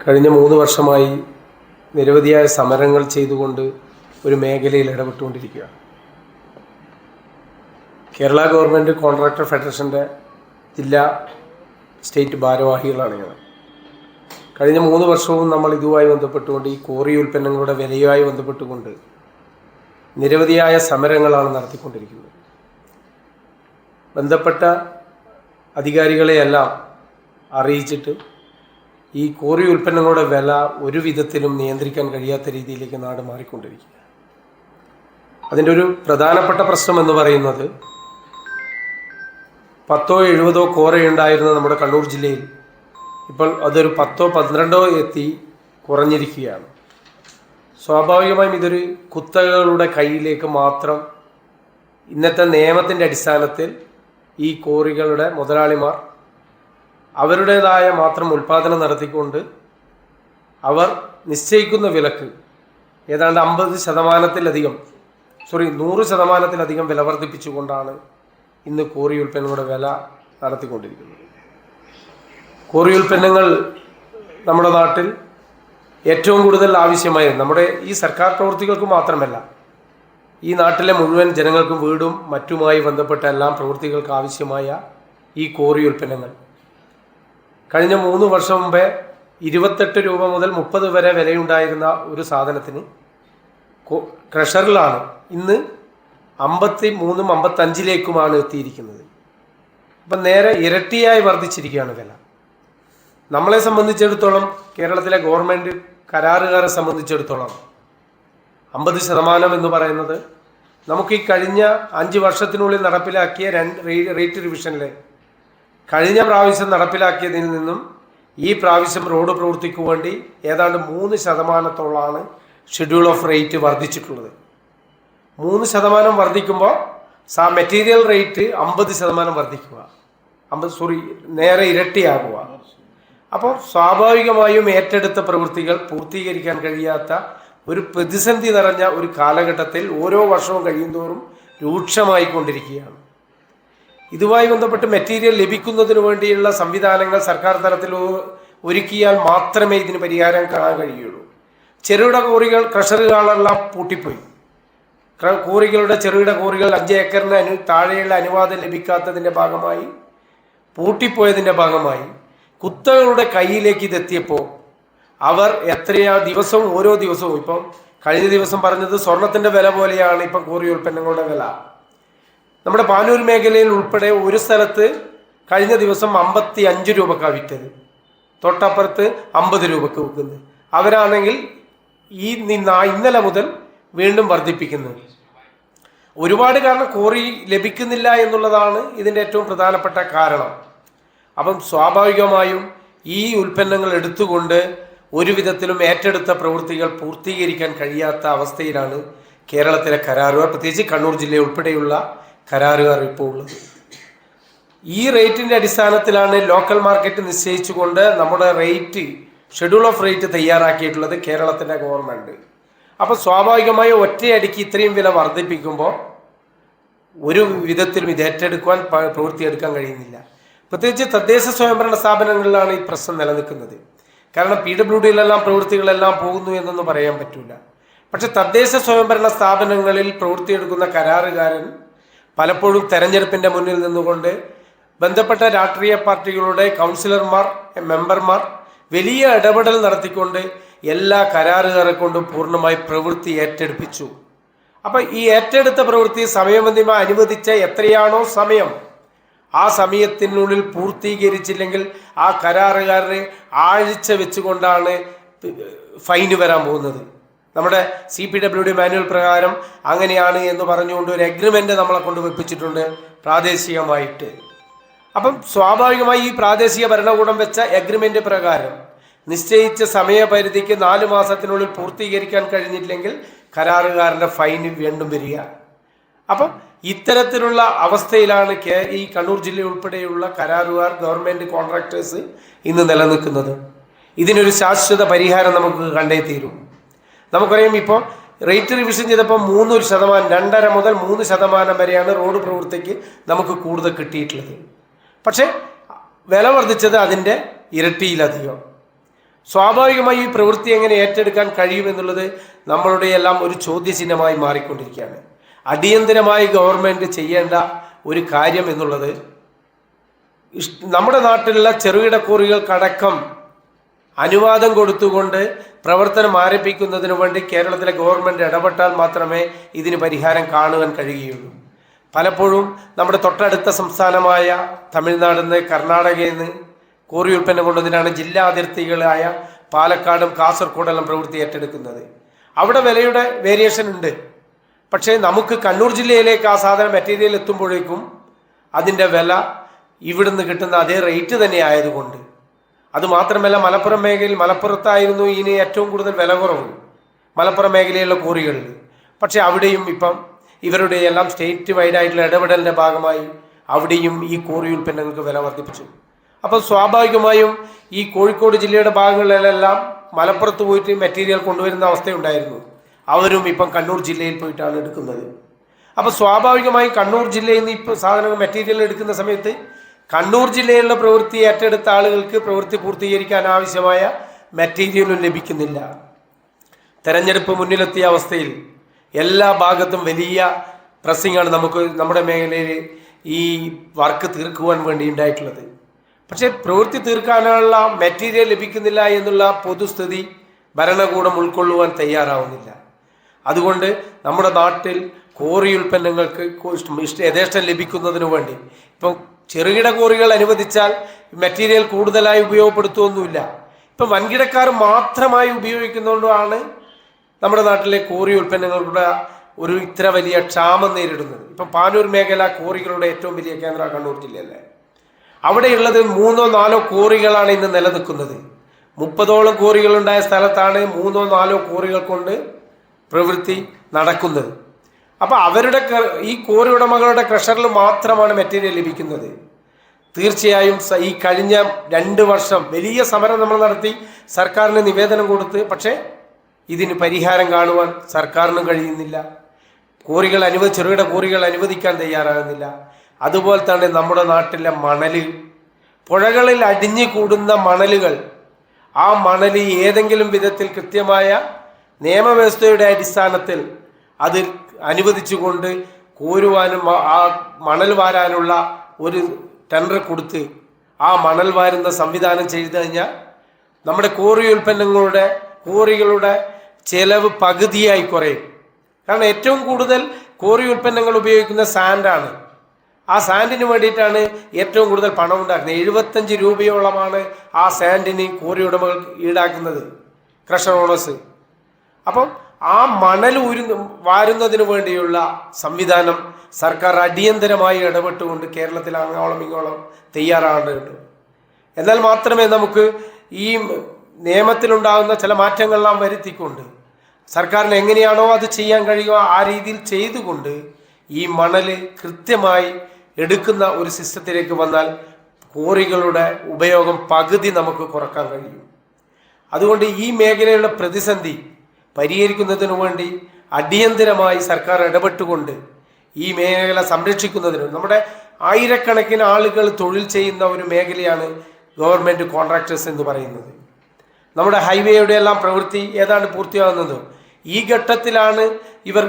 കഴിഞ്ഞ മൂന്ന് വർഷമായി നിരവധിയായ സമരങ്ങൾ ചെയ്തുകൊണ്ട് ഒരു മേഖലയിൽ ഇടപെട്ടുകൊണ്ടിരിക്കുകയാണ് കേരള ഗവൺമെന്റ് കോൺട്രാക്ടർ ഫെഡറേഷന്റെ ജില്ലാ സ്റ്റേറ്റ് ഭാരവാഹികളാണ് ഞങ്ങൾ. കഴിഞ്ഞ മൂന്ന് വർഷവും നമ്മൾ ഇതുമായി ബന്ധപ്പെട്ടുകൊണ്ട് ഈ കോറി ഉൽപ്പന്നങ്ങളുടെ വിലയുമായി ബന്ധപ്പെട്ടുകൊണ്ട് നിരവധിയായ സമരങ്ങളാണ് നടത്തിക്കൊണ്ടിരിക്കുന്നത്. ബന്ധപ്പെട്ട അധികാരികളെയെല്ലാം അറിയിച്ചിട്ട് ഈ കോറി ഉൽപ്പന്നങ്ങളുടെ വില ഒരു വിധത്തിലും നിയന്ത്രിക്കാൻ കഴിയാത്ത രീതിയിലേക്ക് നാട് മാറിക്കൊണ്ടിരിക്കുക. അതിന്റെ ഒരു പ്രധാനപ്പെട്ട പ്രശ്നം എന്ന് പറയുന്നത് പത്തോ എഴുപതോ കോറയുണ്ടായിരുന്ന നമ്മുടെ കണ്ണൂർ ജില്ലയിൽ ഇപ്പോൾ അതൊരു പത്തോ പന്ത്രണ്ടോ എത്തി കുറഞ്ഞിരിക്കുകയാണ്. സ്വാഭാവികമായും ഇതൊരു കുത്തകകളുടെ കയ്യിലേക്ക് മാത്രം ഇന്നത്തെ നിയമത്തിന്റെ അടിസ്ഥാനത്തിൽ ഈ കോറികളുടെ മുതലാളിമാർ അവരുടേതായ മാത്രം ഉൽപ്പാദനം നടത്തിക്കൊണ്ട് അവർ നിശ്ചയിക്കുന്ന വിലക്ക് ഏതാണ്ട് അമ്പത് ശതമാനത്തിലധികം സോറി നൂറ് ശതമാനത്തിലധികം വില വർദ്ധിപ്പിച്ചുകൊണ്ടാണ് ഇന്ന് കോറി ഉൽപ്പന്നങ്ങളുടെ വില നടത്തിക്കൊണ്ടിരിക്കുന്നത്. കോറി ഉൽപ്പന്നങ്ങൾ നമ്മുടെ നാട്ടിൽ ഏറ്റവും കൂടുതൽ ആവശ്യമായ നമ്മുടെ ഈ സർക്കാർ പ്രവൃത്തികൾക്ക് മാത്രമല്ല ഈ നാട്ടിലെ മുഴുവൻ ജനങ്ങൾക്കും വീടും മറ്റുമായി ബന്ധപ്പെട്ട എല്ലാ പ്രവൃത്തികൾക്ക് ആവശ്യമായ ഈ കോറി ഉൽപ്പന്നങ്ങൾ. കഴിഞ്ഞ മൂന്ന് വർഷം മുമ്പേ ഇരുപത്തെട്ട് രൂപ മുതൽ മുപ്പത് വരെ വിലയുണ്ടായിരുന്ന ഒരു സാധനത്തിന് ക്രഷറിലാണ് ഇന്ന് അമ്പത്തി മൂന്നും അമ്പത്തഞ്ചിലേക്കുമാണ് എത്തിയിരിക്കുന്നത്. അപ്പം നേരെ ഇരട്ടിയായി വർദ്ധിച്ചിരിക്കുകയാണ് വില. നമ്മളെ സംബന്ധിച്ചിടത്തോളം കേരളത്തിലെ ഗവൺമെന്റ് കരാറുകാരെ സംബന്ധിച്ചിടത്തോളം അമ്പത് ശതമാനം എന്ന് പറയുന്നത് നമുക്ക് ഈ കഴിഞ്ഞ അഞ്ച് വർഷത്തിനുള്ളിൽ നടപ്പിലാക്കിയ രണ്ട് റേറ്റ് റിവിഷനിലെ കഴിഞ്ഞ പ്രാവശ്യം നടപ്പിലാക്കിയതിൽ നിന്നും ഈ പ്രാവശ്യം റോഡ് പ്രവൃത്തിക്ക് വേണ്ടി ഏതാണ്ട് മൂന്ന് ശതമാനത്തോളമാണ് ഷെഡ്യൂൾ ഓഫ് റേറ്റ് വർദ്ധിച്ചിട്ടുള്ളത്. മൂന്ന് ശതമാനം വർദ്ധിക്കുമ്പോൾ സാ മെറ്റീരിയൽ റേറ്റ് അമ്പത് ശതമാനം വർദ്ധിക്കുക. അമ്പത് സോറി നേരെ ഇരട്ടിയാകുക. അപ്പോൾ സ്വാഭാവികമായും ഏറ്റെടുത്ത പ്രവൃത്തികൾ പൂർത്തീകരിക്കാൻ കഴിയാത്ത ഒരു പ്രതിസന്ധി നിറഞ്ഞ ഒരു കാലഘട്ടത്തിൽ ഓരോ വർഷവും കഴിയുന്തോറും രൂക്ഷമായിക്കൊണ്ടിരിക്കുകയാണ്. ഇതുമായി ബന്ധപ്പെട്ട് മെറ്റീരിയൽ ലഭിക്കുന്നതിന് വേണ്ടിയുള്ള സംവിധാനങ്ങൾ സർക്കാർ തലത്തിൽ ഒരുക്കിയാൽ മാത്രമേ ഇതിന് പരിഹാരം കാണാൻ കഴിയുള്ളൂ. ചെറുകിട കോറികൾ ക്രഷറുകളെല്ലാം പൂട്ടിപ്പോയി. കോറികളുടെ ചെറുകിട കോറികൾ അഞ്ച് ഏക്കറിന് അനു താഴെയുള്ള അനുവാദം ലഭിക്കാത്തതിന്റെ ഭാഗമായി പൂട്ടിപ്പോയതിന്റെ ഭാഗമായി. കുത്തകളുടെ കയ്യിലേക്ക് ഇതെത്തിയപ്പോൾ അവർ എത്രയാ ദിവസവും ഓരോ ദിവസവും ഇപ്പം കഴിഞ്ഞ ദിവസം പറഞ്ഞത് സ്വർണത്തിന്റെ വില പോലെയാണ് ഇപ്പം കോറി ഉൽപ്പന്നങ്ങളുടെ വില. നമ്മുടെ പാനൂർ മേഖലയിൽ ഉൾപ്പെടെ ഒരു സ്ഥലത്ത് കഴിഞ്ഞ ദിവസം അമ്പത്തി അഞ്ച് രൂപക്കാണ് വിറ്റത്. തൊട്ടപ്പുറത്ത് അമ്പത് രൂപക്ക് വിൽക്കുന്നത്. അവരാണെങ്കിൽ ഈ ഇന്നലെ മുതൽ വീണ്ടും വർദ്ധിപ്പിക്കുന്നത്. ഒരുപാട് കാരണം കോറി ലഭിക്കുന്നില്ല എന്നുള്ളതാണ് ഇതിന്റെ ഏറ്റവും പ്രധാനപ്പെട്ട കാരണം. അപ്പം സ്വാഭാവികമായും ഈ ഉൽപ്പന്നങ്ങൾ എടുത്തുകൊണ്ട് ഒരു വിധത്തിലും ഏറ്റെടുത്ത പ്രവൃത്തികൾ പൂർത്തീകരിക്കാൻ കഴിയാത്ത അവസ്ഥയിലാണ് കേരളത്തിലെ കരാറുകാർ പ്രത്യേകിച്ച് കണ്ണൂർ ജില്ല ഉൾപ്പെടെയുള്ള കരാറുകാർ ഇപ്പോൾ ഉള്ളത്. ഈ റേറ്റിന്റെ അടിസ്ഥാനത്തിലാണ് ലോക്കൽ മാർക്കറ്റ് നിശ്ചയിച്ചുകൊണ്ട് നമ്മുടെ റേറ്റ് ഷെഡ്യൂൾ ഓഫ് റേറ്റ് തയ്യാറാക്കിയിട്ടുള്ളത് കേരളത്തിന്റെ ഗവൺമെന്റ് അപ്പോൾ സ്വാഭാവികമായി ഒറ്റയടിക്ക് ഇത്രയും വില വർദ്ധിപ്പിക്കുമ്പോൾ ഒരു വിധത്തിലും ഇത് ഏറ്റെടുക്കുവാൻ പ്രവൃത്തിയെടുക്കാൻ കഴിയുന്നില്ല. പ്രത്യേകിച്ച് തദ്ദേശ സ്വയംഭരണ സ്ഥാപനങ്ങളിലാണ് ഈ പ്രശ്നം നിലനിൽക്കുന്നത്. കാരണം പി ഡബ്ല്യു ഡിയിലെല്ലാം പ്രവൃത്തികളെല്ലാം പോകുന്നു എന്നൊന്നും പറയാൻ പറ്റില്ല പക്ഷെ തദ്ദേശ സ്വയംഭരണ സ്ഥാപനങ്ങളിൽ പ്രവൃത്തിയെടുക്കുന്ന കരാറുകാരൻ പലപ്പോഴും തെരഞ്ഞെടുപ്പിന്റെ മുന്നിൽ നിന്നുകൊണ്ട് ബന്ധപ്പെട്ട രാഷ്ട്രീയ പാർട്ടികളുടെ കൗൺസിലർമാർ മെമ്പർമാർ വലിയ ഇടപെടൽ നടത്തിക്കൊണ്ട് എല്ലാ കരാറുകാരെ കൊണ്ടും പൂർണമായി പ്രവൃത്തി ഏറ്റെടുപ്പിച്ചു. അപ്പം ഈ ഏറ്റെടുത്ത പ്രവൃത്തി സമയബന്ധിമായി അനുവദിച്ച എത്രയാണോ സമയം? ആ സമയത്തിനുള്ളിൽ പൂർത്തീകരിച്ചില്ലെങ്കിൽ ആ കരാറുകാരെ ആഴ്ച വെച്ചുകൊണ്ടാണ് ഫൈന് വരാൻ പോകുന്നത്. നമ്മുടെ C P W D manual പ്രകാരം അങ്ങനെയാണ് എന്ന് പറഞ്ഞുകൊണ്ട് ഒരു എഗ്രിമെന്റ് നമ്മളെ കൊണ്ട് വെപ്പിച്ചിട്ടുണ്ട് പ്രാദേശികമായിട്ട്. അപ്പം സ്വാഭാവികമായി ഈ പ്രാദേശിക ഭരണകൂടം വെച്ച എഗ്രിമെന്റ് പ്രകാരം നിശ്ചയിച്ച സമയപരിധിക്ക് നാല് മാസത്തിനുള്ളിൽ പൂർത്തീകരിക്കാൻ കഴിഞ്ഞില്ലെങ്കിൽ കരാറുകാരന്റെ ഫൈൻ വീണ്ടും വരിക. അപ്പം ഇത്തരത്തിലുള്ള അവസ്ഥയിലാണ് കെ ഈ കണ്ണൂർ ജില്ല ഉൾപ്പെടെയുള്ള കരാറുകാർ ഗവൺമെന്റ് കോൺട്രാക്ടേഴ്സ് ഇന്ന് നിലനിൽക്കുന്നത്. ഇതിനൊരു ശാശ്വത പരിഹാരം നമുക്ക് കണ്ടേ തീരും. നമുക്കറിയാം ഇപ്പോൾ റേറ്റ് റിവിഷൻ ചെയ്തപ്പോൾ മൂന്ന് ശതമാനം രണ്ടര മുതൽ മൂന്ന് ശതമാനം വരെയാണ് റോഡ് പ്രവൃത്തിക്ക് നമുക്ക് കൂടുതൽ കിട്ടിയിട്ടുള്ളത്. പക്ഷേ വില വർദ്ധിച്ചത് അതിന്റെ ഇരട്ടിയിലധികം. സ്വാഭാവികമായി ഈ പ്രവൃത്തി എങ്ങനെ ഏറ്റെടുക്കാൻ കഴിയുമെന്നുള്ളത് നമ്മളുടെ എല്ലാം ഒരു ചോദ്യചിഹ്നമായി മാറിക്കൊണ്ടിരിക്കുകയാണ്. അടിയന്തരമായി ഗവൺമെന്റ് ചെയ്യേണ്ട ഒരു കാര്യം എന്നുള്ളത് നമ്മുടെ നാട്ടിലുള്ള ചെറുകിട കോറികൾക്കടക്കം അനുവാദം കൊടുത്തുകൊണ്ട് പ്രവർത്തനം ആരംഭിക്കുന്നതിന് വേണ്ടി കേരളത്തിലെ ഗവൺമെന്റ് ഇടപെട്ടാൽ മാത്രമേ ഇതിന് പരിഹാരം കാണുവാൻ കഴിയുകയുള്ളൂ. പലപ്പോഴും നമ്മുടെ തൊട്ടടുത്ത സംസ്ഥാനമായ തമിഴ്നാടിൽ നിന്ന് കർണാടകയിൽ നിന്ന് കോറി ഉൽപ്പന്നം കൊണ്ടുവന്നിട്ടാണ് ജില്ലാ അതിർത്തികളായ പാലക്കാടും കാസർഗോഡെല്ലാം പ്രവൃത്തി ഏറ്റെടുക്കുന്നത്. അവിടെ വിലയുടെ വേരിയേഷൻ ഉണ്ട്. പക്ഷേ നമുക്ക് കണ്ണൂർ ജില്ലയിലേക്ക് ആ സാധനം മെറ്റീരിയൽ എത്തുമ്പോഴേക്കും അതിന്റെ വില ഇവിടുന്ന് കിട്ടുന്ന അതേ റേറ്റ് തന്നെ ആയതുകൊണ്ട് അതുമാത്രമല്ല മലപ്പുറം മേഖലയിൽ മലപ്പുറത്തായിരുന്നു ഇതിന് ഏറ്റവും കൂടുതൽ വില കുറവ് മലപ്പുറം മേഖലയിലുള്ള കോറികളിൽ പക്ഷേ അവിടെയും ഇപ്പം ഇവരുടെ എല്ലാം സ്റ്റേറ്റ് വൈഡായിട്ടുള്ള ഇടപെടലിന്റെ ഭാഗമായി അവിടെയും ഈ കോറി ഉൽപ്പന്നങ്ങൾക്ക് വില വർദ്ധിപ്പിച്ചു. അപ്പോൾ സ്വാഭാവികമായും ഈ കോഴിക്കോട് ജില്ലയുടെ ഭാഗങ്ങളിലെല്ലാം മലപ്പുറത്ത് പോയിട്ട് മെറ്റീരിയൽ കൊണ്ടുവരുന്ന അവസ്ഥയുണ്ടായിരുന്നു. അവരും ഇപ്പം കണ്ണൂർ ജില്ലയിൽ പോയിട്ടാണ് എടുക്കുന്നത്. അപ്പോൾ സ്വാഭാവികമായും കണ്ണൂർ ജില്ലയിൽ നിന്ന് ഇപ്പോൾ സാധനങ്ങൾ മെറ്റീരിയൽ എടുക്കുന്ന സമയത്ത് കണ്ണൂർ ജില്ലയിലുള്ള പ്രവൃത്തി ഏറ്റെടുത്ത ആളുകൾക്ക് പ്രവൃത്തി പൂർത്തീകരിക്കാൻ ആവശ്യമായ മെറ്റീരിയലും ലഭിക്കുന്നില്ല. തെരഞ്ഞെടുപ്പ് മുന്നിലെത്തിയ അവസ്ഥയിൽ എല്ലാ ഭാഗത്തും വലിയ പ്രസ്സിങ്ങാണ് നമുക്ക് നമ്മുടെ മേഖലയിൽ ഈ വർക്ക് തീർക്കുവാൻ വേണ്ടി ഉണ്ടായിട്ടുള്ളത്. പക്ഷേ പ്രവൃത്തി തീർക്കാനുള്ള മെറ്റീരിയൽ ലഭിക്കുന്നില്ല എന്നുള്ള പൊതുസ്ഥിതി ഭരണകൂടം ഉൾക്കൊള്ളുവാൻ തയ്യാറാവുന്നില്ല. അതുകൊണ്ട് നമ്മുടെ നാട്ടിൽ കോറി ഉൽപ്പന്നങ്ങൾക്ക് യഥേഷ്ടം ലഭിക്കുന്നതിന് വേണ്ടി ഇപ്പം ചെറുകിട കോറികൾ അനുവദിച്ചാൽ മെറ്റീരിയൽ കൂടുതലായി ഉപയോഗപ്പെടുത്തുമൊന്നുമില്ല ഇപ്പം വൻകിടക്കാർ മാത്രമായി ഉപയോഗിക്കുന്നതുകൊണ്ടാണ് നമ്മുടെ നാട്ടിലെ കോറി ഉൽപ്പന്നങ്ങളുടെ ഒരു ഇത്ര വലിയ ക്ഷാമം നേരിടുന്നത്. ഇപ്പം പാനൂർ മേഖല കോറികളുടെ ഏറ്റവും വലിയ കേന്ദ്ര കണ്ണൂർ ജില്ലയല്ലേ? അവിടെയുള്ളത് മൂന്നോ നാലോ കോറികളാണ് ഇന്ന് നിലനിൽക്കുന്നത്. മുപ്പതോളം കോറികളുണ്ടായ സ്ഥലത്താണ് മൂന്നോ നാലോ കോറികൾ കൊണ്ട് പ്രവൃത്തി നടക്കുന്നത്. അപ്പോൾ അവരുടെ ഈ കോറി ഉടമകളുടെ ക്രഷറിൽ മാത്രമാണ് മെറ്റീരിയൽ ലഭിക്കുന്നത്. തീർച്ചയായും ഈ കഴിഞ്ഞ രണ്ട് വർഷം വലിയ സമരം നമ്മൾ നടത്തി സർക്കാരിന് നിവേദനം കൊടുത്ത് പക്ഷേ ഇതിന് പരിഹാരം കാണുവാൻ സർക്കാരിനും കഴിയുന്നില്ല. കോറികൾ അനുവദി ചെറുകിട കോറികൾ അനുവദിക്കാൻ തയ്യാറാകുന്നില്ല. അതുപോലെ തന്നെ നമ്മുടെ നാട്ടിലെ മണൽ പുഴകളിൽ അടിഞ്ഞു കൂടുന്ന മണലുകൾ ആ മണൽ ഏതെങ്കിലും വിധത്തിൽ കൃത്യമായ നിയമവ്യവസ്ഥയുടെ അടിസ്ഥാനത്തിൽ അത് അനുവദിച്ചുകൊണ്ട് കോരുവാനും ആ- മണൽ വാരാനുള്ള ഒരു ടെൻഡർ കൊടുത്ത് ആ മണൽ വാരുന്ന സംവിധാനം ചെയ്തു കഴിഞ്ഞാൽ നമ്മുടെ കോറി ഉൽപ്പന്നങ്ങളുടെ കോറികളുടെ ചെലവ് പകുതിയായി കുറയും. കാരണം ഏറ്റവും കൂടുതൽ കോറി ഉൽപ്പന്നങ്ങൾ ഉപയോഗിക്കുന്ന സാൻഡാണ് ആ സാൻഡിന് വേണ്ടിയിട്ടാണ് ഏറ്റവും കൂടുതൽ പണം ഉണ്ടാക്കുന്നത്. എഴുപത്തഞ്ച് രൂപയോളമാണ് ആ സാൻഡിന് കോറി ഉടമകൾ ഈടാക്കുന്നത് ക്രഷർ ഓണേഴ്സ് അപ്പം ആ മണൽ ഉരു വാരുന്നതിന് വേണ്ടിയുള്ള സംവിധാനം സർക്കാർ അടിയന്തരമായി ഇടപെട്ടുകൊണ്ട് കേരളത്തിൽ അങ്ങോളം ഇങ്ങോളം തയ്യാറാകേണ്ടതുണ്ട് എന്നാൽ മാത്രമേ നമുക്ക് ഈ നിയമത്തിലുണ്ടാകുന്ന ചില മാറ്റങ്ങളെല്ലാം വരുത്തിക്കൊണ്ട് സർക്കാരിന് എങ്ങനെയാണോ അത് ചെയ്യാൻ കഴിയുക ആ രീതിയിൽ ചെയ്തുകൊണ്ട് ഈ മണൽ കൃത്യമായി എടുക്കുന്ന ഒരു സിസ്റ്റത്തിലേക്ക് വന്നാൽ കോറികളുടെ ഉപയോഗം പകുതി നമുക്ക് കുറയ്ക്കാൻ കഴിയും. അതുകൊണ്ട് ഈ മേഖലയുടെ പ്രതിസന്ധി പരിഹരിക്കുന്നതിനു വേണ്ടി അടിയന്തരമായി സർക്കാർ ഇടപെട്ടുകൊണ്ട് ഈ മേഖല സംരക്ഷിക്കുന്നതിന് നമ്മുടെ ആയിരക്കണക്കിന് ആളുകൾ തൊഴിൽ ചെയ്യുന്ന ഒരു മേഖലയാണ് ഗവൺമെന്റ് കോൺട്രാക്ടേഴ്സ് എന്ന് പറയുന്നത്. നമ്മുടെ ഹൈവേയുടെ എല്ലാം പ്രവൃത്തി ഏതാണ്ട് പൂർത്തിയാകുന്നത് ഈ ഘട്ടത്തിലാണ് ഇവർ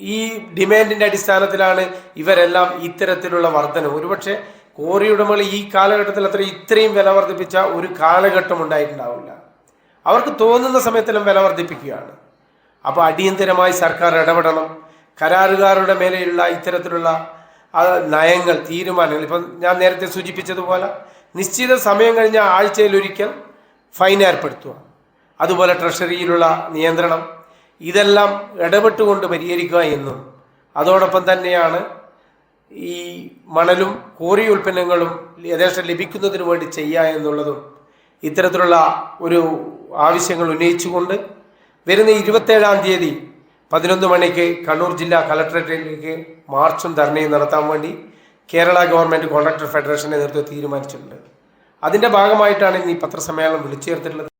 ഈ ഡിമാൻഡിന്റെ അടിസ്ഥാനത്തിലാണ് ഇവരെല്ലാം ഇത്തരത്തിലുള്ള വർധന ഒരുപക്ഷെ കോറി ഉടമകൾ ഈ കാലഘട്ടത്തിൽ അത്ര ഇത്രയും വില വർദ്ധിപ്പിച്ച ഒരു കാലഘട്ടം ഉണ്ടായിട്ടുണ്ടാവില്ല. അവർക്ക് തോന്നുന്ന സമയത്തെല്ലാം വില വർദ്ധിപ്പിക്കുകയാണ്. അപ്പോൾ അടിയന്തരമായി സർക്കാർ ഇടപെടണം. കരാറുകാരുടെ മേലെയുള്ള ഇത്തരത്തിലുള്ള നയങ്ങൾ തീരുമാനങ്ങൾ. ഇപ്പം ഞാൻ നേരത്തെ സൂചിപ്പിച്ചതുപോലെ നിശ്ചിത സമയം കഴിഞ്ഞ ആഴ്ചയിലൊരിക്കൽ ഫൈൻ ഏർപ്പെടുത്തുക. അതുപോലെ ട്രഷറിയിലുള്ള നിയന്ത്രണം. ഇതെല്ലാം ഇടപെട്ടുകൊണ്ട് പരിഹരിക്കുക എന്നും. അതോടൊപ്പം തന്നെയാണ് ഈ മണലും കോറി ഉൽപ്പന്നങ്ങളും യഥേഷ്ടം ലഭിക്കുന്നതിന് വേണ്ടി ചെയ്യുക എന്നുള്ളതും ഇത്തരത്തിലുള്ള ഒരു ആവശ്യങ്ങൾ ഉന്നയിച്ചുകൊണ്ട് വരുന്ന ഇരുപത്തേഴാം തീയതി പതിനൊന്ന് മണിക്ക് കണ്ണൂർ ജില്ലാ കലക്ടറേറ്റിലേക്ക് മാർച്ചും ധർണയും നടത്താൻ വേണ്ടി കേരള ഗവൺമെന്റ് കോൺട്രാക്ടർ ഫെഡറേഷന്റെ നേതൃത്വം തീരുമാനിച്ചിട്ടുണ്ട്. അതിന്റെ ഭാഗമായിട്ടാണ് ഇന്ന് ഈ പത്രസമ്മേളനം വിളിച്ചു ചേർത്തിട്ടുള്ളത്